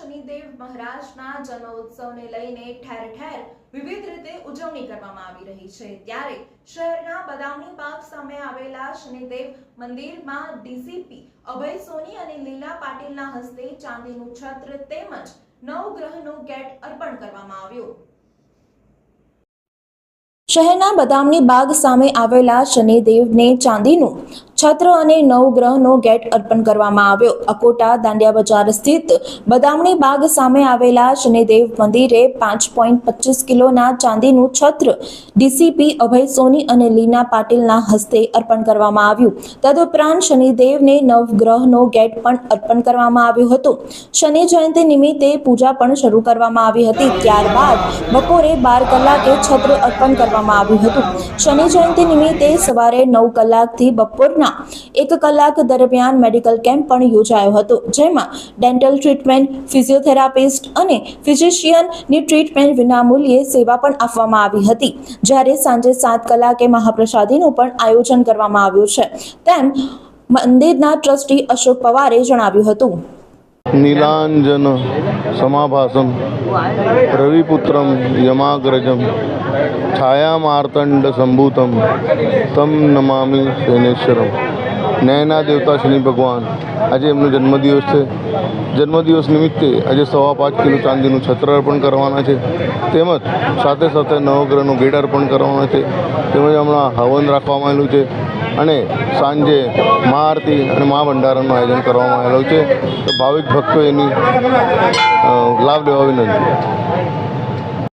શનિદેવ મહારાજના જન્મોત્સવને લઈને ઠેર ઠેર વિવિધ રીતે ઉજવણી કરવામાં આવી રહી છે. ત્યારે શહેરના બદામની બાગ સામે આવેલા શનિદેવ મંદિરમાં ડીસીપી અભય સોની અને લીલા પાટીલના હસ્તે ચાંદીનું છત્ર તેમજ નવગ્રહનો ગેટ અર્પણ કરવામાં આવ્યો. શહેરના બદામની બાગ સામે આવેલા શનિદેવને ચાંદીનું છત્ર અને નવગ્રહનો ગેટ અર્પણ કરવામાં આવ્યો. અકોટા, દાંડિયા બજાર સ્થિત બદામણી બાગ સામે આવેલા શનિદેવ મંદિરે પાંચ પોઈન્ટ પચીસ કિલોના ચાંદીનું છત્ર ડીસીપી અભય સોની અને લીના પાટીલના હસ્તે અર્પણ કરવામાં આવ્યું. તદુપરાંત શનિદેવને નવગ્રહનો ગેટ પણ અર્પણ કરવામાં આવ્યો હતો. શનિ જયંતિ નિમિત્તે પૂજા પણ શરૂ કરવામાં આવી હતી. ત્યારબાદ બપોરે બાર કલાકે છત્ર અર્પણ કરવામાં આવ્યું હતું. શનિ જયંતિ નિમિત્તે સવારે નવ કલાકથી બપોરના એક કલાક દરમિયાન મેડિકલ કેમ્પ પણ યોજાયો હતો, જેમાં ડેન્ટલ ટ્રીટમેન્ટ, ફિઝિયોથેરાપિસ્ટ અને ફિઝિશિયનની ટ્રીટમેન્ટ વિનામૂલ્યે સેવા પણ આપવામાં આવી હતી. જ્યારે સાંજે સાત કલાકે મહાપ્રસાદીનું પણ આયોજન કરવામાં આવ્યું છે, તેમ મંદિરના ટ્રસ્ટી અશોક પવારે જણાવ્યું હતું. नीलाञ्जन समाभासं रविपुत्रं यमाग्रजं छायामार्तण्डसम्भूतं तं नमामि सेनेश्वरम् ન્યાયના દેવતા શનિ ભગવાન આજે એમનો જન્મદિવસ છે જન્મદિવસ નિમિત્તે આજે સવા પાંચ કિલો ચાંદીનું છત્ર અર્પણ કરવાના છે તેમજ સાથે સાથે નવગ્રહનું ગેટ અર્પણ કરવાના છે તેમજ હમણાં હવન રાખવામાં આવેલું છે અને સાંજે મા આરતી અને મા ભંડારાનું આયોજન કરવામાં આવેલું છે તો ભાવિક ભક્તો એની લાભ લેવા વિનંતી